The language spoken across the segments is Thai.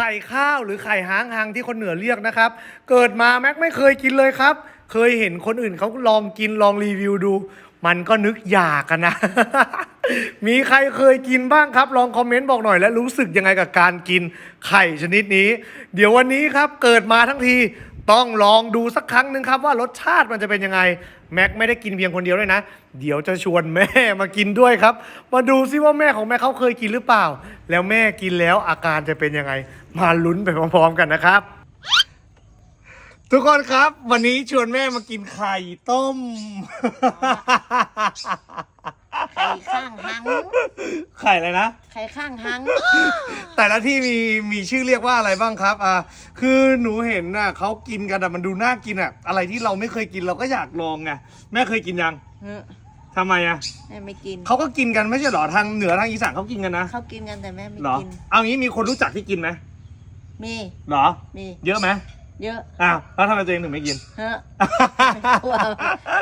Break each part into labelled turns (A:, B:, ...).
A: ข่ข้าวหรือไข่หางหางที่คนเหนือเรียกนะครับ เกิดมาแม็กไม่เคยกินเลยครับ เคยเห็นคนอื่นเขาลองกินลองรีวิวดู มันก็นึกอยากกันนะ มีใครเคยกินบ้างครับ ลองคอมเมนต์บอกหน่อย และรู้สึกยังไงกับการกินไข่ชนิดนี้ เดี๋ยววันนี้ครับเกิดมาทั้งทีต้องลองดูสักครั้งหนึ่งครับว่ารสชาติมันจะเป็นยังไง แม็กไม่ได้กินเพียงคนเดียวด้วยนะ เดี๋ยวจะชวนแม่มากินด้วยครับ มาดูซิว่าแม่ของแม่เขาเคยกินหรือเปล่า แล้วแม่กินแล้วอาการจะเป็นยังไง มาลุ้นไปพร้อมๆกันนะครับ ทุกคนครับ วันนี้ชวนแม่มากินไข่ต้ม
B: ไข่ข้างหัง
A: ไข่อะไรนะ
B: ไข่ข้างหัง
A: แต่ละที่มีมีชื่อเรียกว่าอะไรบ้างครับอ่าคือหนูเห็นน่ะเขากินกันอะมันดูน่ากินอะ อะไรที่เราไม่เคยกินเราก็อยากลองไงแม่เคยกินยัง
B: เออ
A: ทำไมอะ
B: แม่ไม่กิน
A: เขาก็กินกันไม่ใช่เหรอทางเหนือทางอีสานเขากินกันนะ
B: เขากินกันแต่แม่ไม่
A: เหรอ
B: กิน
A: เอางี้มีคนรู้จักที่กินไหม
B: มี
A: เหรอ
B: มี
A: เยอะไหม
B: เยอะ
A: อ้าวแล้วทำไมตัวเองถึงไม่กิน
B: เฮ้กลัว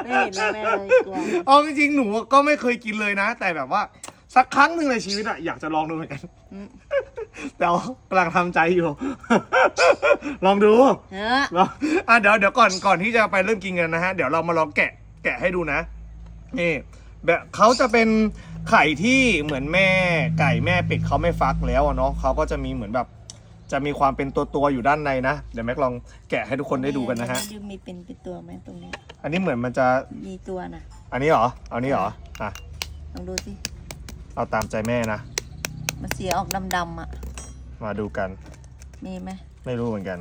B: ไม่เห็นแล้วแม่เลยกลัว
A: เอาจริงๆหนูก็ไม่เคยกินเลยนะ แต่แบบว่า สักครั้งหนึ่งในชีวิตอะอยากจะลองดูเหมือนกัน
B: อืม
A: แต่ว่ากำลังทำใจอยู่ ลองดู
B: เฮ้อ
A: ลองอะเดี๋ยวเดี๋ยวก่อนก่อนที่จะไปเริ่มกินกันนะฮะ เดี๋ยวเรามาลองแกะแกะให้ดูนะ นี่แบบเขาจะเป็นไข่ที่เหมือนแม่ไก่แม่เป็ดเขาไม่ฟักแล้วอะเนาะเขาก็จะมีเหมือนแบบ จะมีความเป็นตัวตัวๆอยู่ด้านในนะ เดี๋ยวแม็กลองแกะให้ทุกคนได้ดูกันนะฮะ
B: มีเป็นเป็นตัวไหมตรงนี้
A: อันนี้เหมือนมันจะ
B: มีตัวนะ
A: อันนี้เหรอเอานี้เหรออะ
B: ลองดูสิ
A: เอาตามใจแม่นะ
B: มันเสียออกดำๆอะ
A: มาดูกัน
B: มีไหม
A: ไม่รู้เหมือนกัน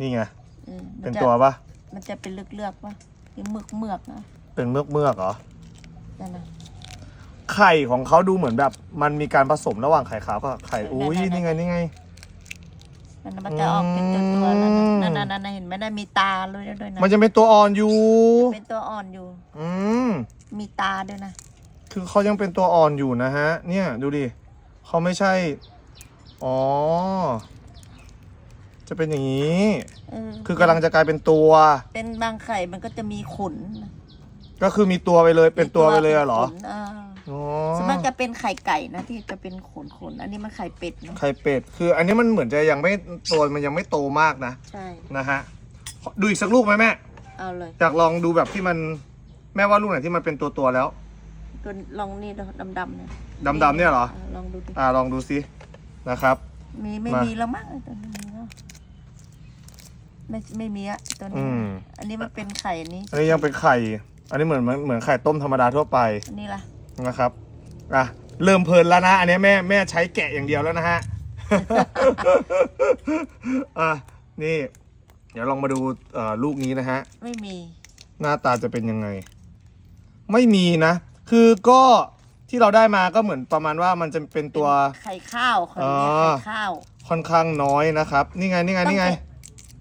A: นี่ไง
B: ออมั
A: เป็น
B: จะ
A: ตัวปะ
B: มันจะเป็นเลือกๆปะเป็นเมือกเมือกๆนะ
A: เป็นเมือกเมือกๆเหรอ
B: นั่นนะ
A: ไข่ของเขาดูเหมือนแบบ มันมีการผสมระหว่างไข่ขาวกับไข่อุ้ยนี่ไงนี่ไง
B: มันมันจะออกเป็นตัวตัวๆแล้ว
A: อืม
B: นั่นนั่นนั่นเห็นไหมนะมีตาด้วยด้วยนะ
A: มันจะเป็นตัวอ่อนอยู่
B: เป็นตัวอ่อนอยู่
A: อืม
B: มีตาด้วยนะ
A: คือเขายังเป็นตัวอ่อนอยู่นะฮะ เนี่ยดูดิเขาไม่ใช่ อ๋อ จะเป็นอย่างนี้
B: เออ
A: คือกำลังจะกลายเป็นตัว
B: เป็นบางไข่มันก็จะมีขนนะ
A: ก็คือมีตัวไปเลย เป็นตัวไปเลยอะเหรอ
B: ป็นขน อ่า
A: อ๋อ
B: ส่วนมากจะเป็นไข่ไก่นะที่จะเป็นขนขนๆอันนี้มันไข่เป็ดเนาะ
A: ไข่เป็ด คือ อันนี้มันเหมือนจะยังไม่ตัวมันยังไม่โตมากนะ
B: ใช่
A: นะฮะดูอีกสักลูกไหมแม่
B: เอาเลย
A: อยากลองดูแบบที่มันแม่ว่าลูกไหนที่มันเป็นตัวตัวๆแล้ว
B: ตัวลองนี่ดำดำๆเนี่ย
A: ดำๆเนี่ยเหรอ
B: ลองดูดิ
A: อ่าลองดูซินะครับ
B: มีไม่
A: มา
B: มีแล้วมั้งตัวนี้มีแล้วไม่ไม่มีอะตัว
A: อื
B: นี้
A: ม
B: อันนี้มันเป็นไข่อันนี้
A: อันนี้ยังเป็นไข่ อันนี้เหมือนเหมือนเหมือนไข่ต้มธรรมดาทั่วไป
B: อันนี้ล่ะ
A: นะครับอะเริ่มเพลินแล้วนะอันนี้แม่แม่ใช้แกะอย่างเดียวแล้วนะฮะอะนี่ เดี๋ยวลองมาดูเอ่อลูกนี้นะฮะ
B: ไม่มี
A: หน้าตาจะเป็นยังไง ไม่มีนะ คือก็ที่เราได้มาก็เหมือนประมาณว่ามันจะเป็นตัว
B: ไข่ข้าวเขาเรียก
A: อ๋อ
B: ไข่ข้าว
A: ค่อนข้างน้อยนะครับ นี่ไงนี่ไงนี่ไง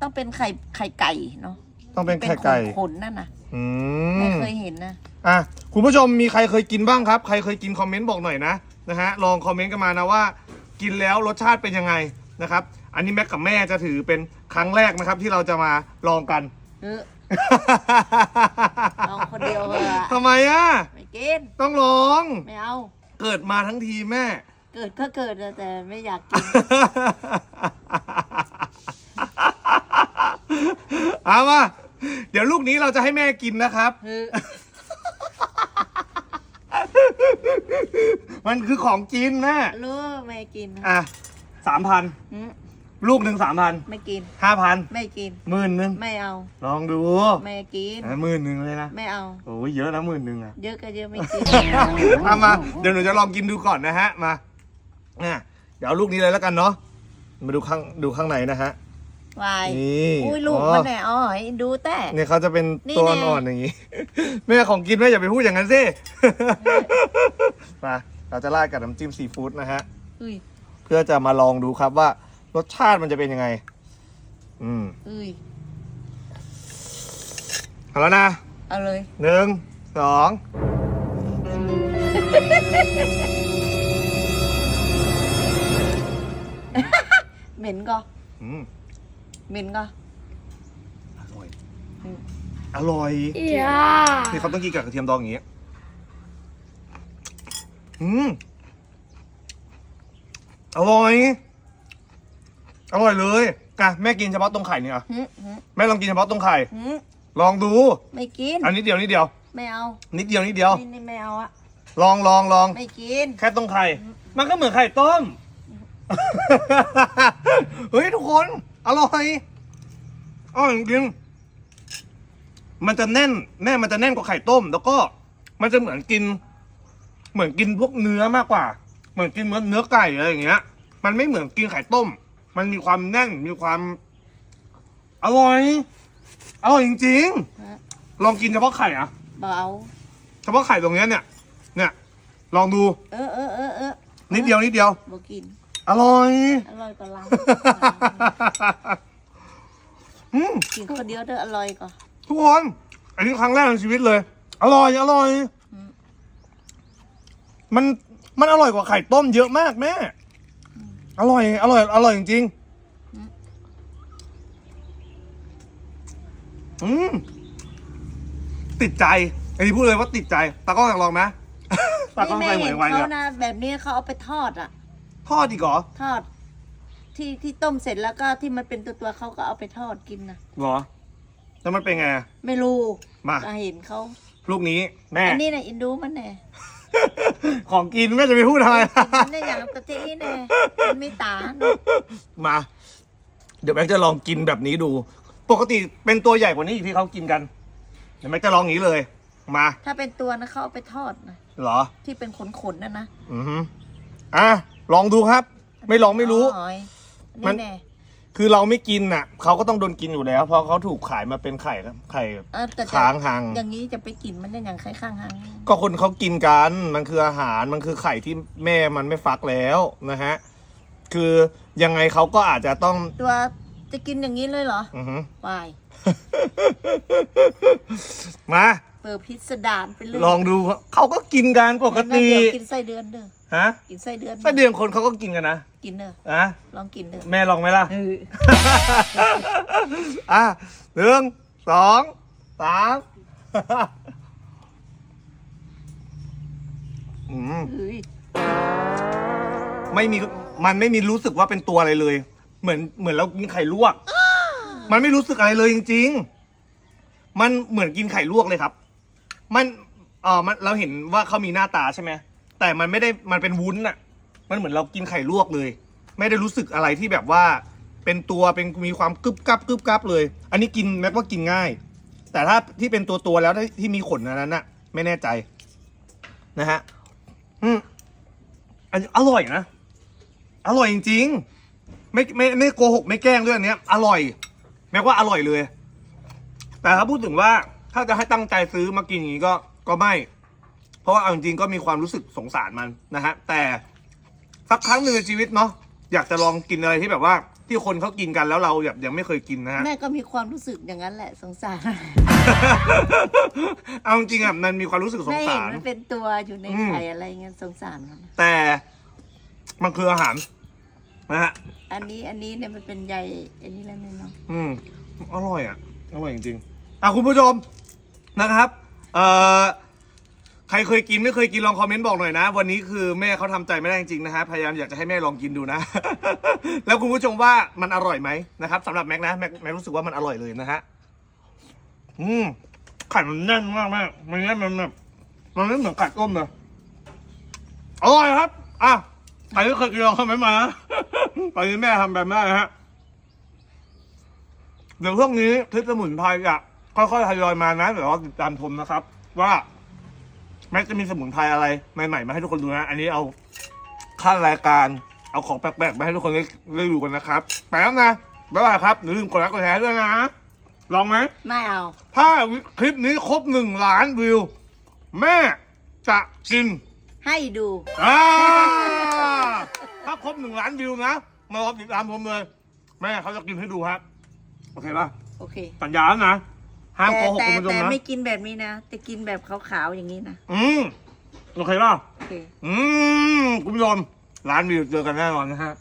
B: ต้องเป็นไข่ไข่ไก่เนาะ
A: ต้องเป็นไข่ไก่
B: ขนๆนั่นน่ะ
A: อื
B: ไม่
A: ม
B: เคยเห็นนะ
A: อะคุณผู้ชมมีใครเคยกินบ้างครับ ใครเคยกินคอมเมนต์บอกหน่อยนะนะฮะลองคอมเมนต์กันมานะว่า กินแล้วรสชาติเป็นยังไงนะครับอันนี้แม็กกับแม่จะถือเป็นครั้งแรกนะครับที่เราจะมาลองกัน
B: เออลองคนเดียวเหอะ
A: ทำไมอะ
B: ไม่กิน
A: ต้องลอง
B: ไม่เอา
A: เกิดมาทั้งทีแม่
B: เกิดก็เกิดนะแต่ไม่อยากกิน
A: เอามา เดี๋ยวลูกนี้เราจะให้แม่กินนะครับ
B: เออ
A: มันคือของกินแม่
B: รู้ไม่กิน
A: อะสามพัน
B: อืม
A: ลูกหนึ่งสามพัน
B: ไม่กิน
A: ห้าพัน
B: ไม่กิน
A: หมื่นหนึ่ง
B: ไม่เอา
A: ลองดู
B: ไม่กิน
A: หมื่นหนึ่งเลยนะ
B: ไม่เอา
A: โอ้ยเยอะนะหมื่นหนึ่งอะ
B: เยอะก็เยอะไม่กิน
A: เอามาเดี๋ยวหนูจะลองกินดูก่อนนะฮะมาอะเดี๋ยวเอาลูกนี้เลยแล้วกันเนาะมาดูข้างดูข้างในนะฮะ
B: วาย
A: นี่
B: อุ้ยลูก
A: อ๋อ
B: มันไหนอ๋อให้ดูแต่
A: เนี่ยเขาจะเป็น
B: นี่
A: ตัว
B: แน่
A: อ่อนๆอย่างนี้ แม่ของกินแม่อย่าไปพูดอย่างนั้นสิ มาเราจะราดกับน้ำจิ้มซีฟู้ดนะฮะ
B: อุ้ย
A: เพื่อจะมาลองดูครับว่ารสชาติมันจะเป็นยังไง อืม
B: อุ้ย
A: เอาแล้วนะ
B: เอาเลย
A: หนึ่งสอง
B: เหม็นก็
A: อืม
B: เหม็นก็
A: อร่อย
B: อืม
A: อร่อย
C: อย่า
A: นี่เขาต้องกินกับกระเทียมดองอย่างนี้อืมอร่อย อร่อยเลยกะแม่กินเฉพาะตรงไข่เนี่ยเหรอ
B: หืมหืม
A: แม่ลองกินเฉพาะตรงไข่
B: หืม
A: ลองดู
B: ไม่กิน
A: อันนิดเดียวนิดเดียว
B: ไม่เอา
A: นิดเดียวนิดเดียว
B: นี่นี่ไม่เอาอะ
A: ลองลองลอง
B: ไม่กิน
A: แค่ตรงไข่ มันก็เหมือนไข่ต้ม เฮ้ยทุกคน อร่อยอร่อยจริงๆมันจะแน่นแน่มันจะแน่นกว่าไข่ต้ม แล้วก็มันจะเหมือนกิน เหมือนกินพวกเนื้อมากกว่า เหมือนกินเนื้อเนื้อไก่อะไรอย่างเงี้ย มันไม่เหมือนกินไข่ต้ม มันมีความแน่นมีความ อร่อยอร่อยจริง
B: ฮะ
A: ๆลองกินเฉพาะไข่อะ
B: เบา
A: เฉพาะไข่ตรงเนี้ยเนี่ย เนี่ย ลองดู
B: เออเออเออเออ
A: นิดเดียวนิดเดียว
B: บ่กิน
A: อร่อย
B: อร่อยกว่าเรา
A: อืม
B: กินคนเดียวเด้ออร่อยกว่า
A: ทุกคนอันนี้ครั้งแรกในชีวิตเลย อร่อยอร่อย
B: อืม
A: มันมันอร่อยกว่าไข่ต้มเยอะมากแม่อร่อย อร่อย อร่อยจริงๆอืมติดใจอันนี้พูดเลยว่าติดใจตากล้องอยากลองไหมตากล้
B: นี่
A: อง
B: แม่
A: ใส่หม
B: เห็
A: วนยไว
B: เขา
A: เนี่ย
B: นะแบบนี้เขาเอาไปทอดอะ
A: ทอดอีกเหรอ
B: ทอด ที่ที่ต้มเสร็จแล้วก็ที่มันเป็นตัวตัวๆเขาก็เอาไปทอดกินนะ
A: เหรอ แล้วมันเป็นไง
B: ไม่รู้
A: มา
B: ก็เห็นเขา
A: ลูกนี้แม่
B: อันนี้นะอินดูมันแน่
A: ของกินแม่จะไปพูดทำไม
B: มันได้อย่างตะเจีแน่มันไม่ตาเนอะ
A: มา เดี๋ยวแม็กจะลองกินแบบนี้ดู ปกติเป็นตัวใหญ่กว่านี้อีกที่เขากินกัน เดี๋ยวแม็กจะลองอย่างนี้เลย มา
B: ถ้าเป็นตัวนะเขาเอาไปทอดนะ
A: เหรอ
B: ที่เป็นขนๆนะนะ
A: อือฮึอะ ลองดูครับ ไม่ลองไม่รู้
B: อ๋อย
A: มั
B: นี่
A: น
B: แน่
A: คือเราไม่กินน่ะเขาก็ต้องโดนกินอยู่แล้ว เพราะเขาถูกขายมาเป็นไข่ครับไข่
B: เออแต่จะ
A: ค้างหาง
B: อย่างนี้จะไปกินมันได้อย่างไข่ข้างหาง
A: ก็คนเขากินกัน มันคืออาหาร มันคือไข่ที่แม่มันไม่ฟักแล้วนะฮะ คือยังไงเขาก็อาจจะต้อง
B: ตัวจะกินอย่างนี้เลยเหรอ
A: อือฮึ
B: วาย
A: มา
B: เปิดพิสดารไปเลย
A: ลองดู เขาก็กินกันปก
B: งั้น
A: ติ
B: เดี๋ยวกินไส้เดือนเด้อ
A: ฮะ
B: กินไส้เดือน
A: ไส้เดือนคนเขาก็กินกันนะ
B: กินเด้อ
A: อะ
B: ลองกินเด้อ
A: แม่ลองไหมล่ะ
B: เออ
A: อะหนึ่งสองสามอืม
B: เฮ้ย
A: ไม่มีมันไม่มีรู้สึกว่าเป็นตัวอะไรเลย เหมือนเหมือนเรากินไข่ลวก มันไม่รู้สึกอะไรเลยจริง ๆ มันเหมือนกินไข่ลวกเลยครับ มันเออมันเราเห็นว่าเขามีหน้าตาใช่ไหม แต่มันไม่ได้มันเป็นวุ้นอะมันเหมือนเรากินไข่ลวกเลย ไม่ได้รู้สึกอะไรที่แบบว่า เป็นตัวเป็นมีความกรึบกับกรึบกับเลย อันนี้กินแม้ว่ากินง่าย แต่ถ้าที่เป็นตัวตัวๆแล้วที่มีขนอันนั้นน่ะไม่แน่ใจ นะฮะอืมอันอร่อยนะอร่อยจริงๆไม่ไม่ไม่โกหกไม่แกล้งด้วยอันเนี้ย อร่อย แม้ว่าอร่อยเลย แต่ถ้าพูดถึงว่าถ้าจะให้ตั้งใจซื้อมากินอย่างนี้ก็ก็ไม่ เพราะว่าเอาจริงๆก็มีความรู้สึกสงสารมันนะฮะแต่สักครั้งหนึ่งในชีวิตเนาะอยากจะลองกินอะไรที่แบบว่า ที่คนเขากินกันแล้วเราแบบยังไม่เคยกินนะฮะ
B: แม่ก็มีความรู้สึกอย่างนั้นแหละสงสาร
A: เอาจริงๆอะมันมีความรู้สึกสง
B: แม่เห็
A: สานร
B: มันเป็นตัวอยู่ใน
A: อืม
B: ไข่อะไรเงี้ยสงสารมัน
A: แต่มันคืออาหารนะฮะ
B: อันนี้อันนี้เนี่ยมันเป็นใยอันนี้แล้วเนี่ยเนาะ
A: อืม อร่อยอะ อร่อยจริงๆอะคุณผู้ชมนะครับ เอ่อ ใครเคยกินไม่เคยกินลองคอมเมนต์บอกหน่อยนะ วันนี้คือแม่เขาทำใจไม่ได้จริงๆนะฮะพยายามอยากจะให้แม่ลองกินดูนะ แล้วคุณผู้ชมว่ามันอร่อยไหมนะครับสำหรับแม็กนะแม็กแม็กรู้สึกว่ามันอร่อยเลยนะฮะอืมไข่มันแน่นมากมากมันแน่นมันแบบมันไม่เหมือนไข่ต้มเลยอร่อยครับอะใครที่เคยกินลองคอมเมนต์มาตอนนี้แม่ทำแบบแม่ฮะเดี๋ยวช่วงนี้ทริปสมุนไพรจะค่อยๆทยอยมานะเดี๋ยวเราติดตามชมนะครับ ว่า แม็กจะมีสมุนไพรอะไรใหม่ๆมาให้ทุกคนดูนะ อันนี้เอาค่ารายการ เอาของแปลกๆมาให้ทุกคนได้ได้ดูกันนะครับไปแล้วนะบ๊ายบายครับอย่าลืมกดไลค์กดแชร์ด้วยนะ ลองไหม
B: ไม่เอา
A: ถ้าคลิปนี้ครบหนึ่งล้านวิว แม่จะกิน
B: ให้ดู
A: อ่าถ้าครบหนึ่งล้านวิวนะ มารอติดตามผมเลย แม่เขาจะกินให้ดูครับ โอเคป่ะ
B: โอเค
A: สัญญาแล้วนะ ห้าม
B: แต่
A: โกหก
B: แต่
A: คุณผู้ชม
B: แต่
A: นะ
B: ไม่กินแบบนี้นะแต่กินแบบขาวๆอย่างนี้นะ
A: อืมโอเคป่ะ
B: โอเค
A: อืมคุณผู้ชมร้านวิวเจอกันแน่นอนนะฮะ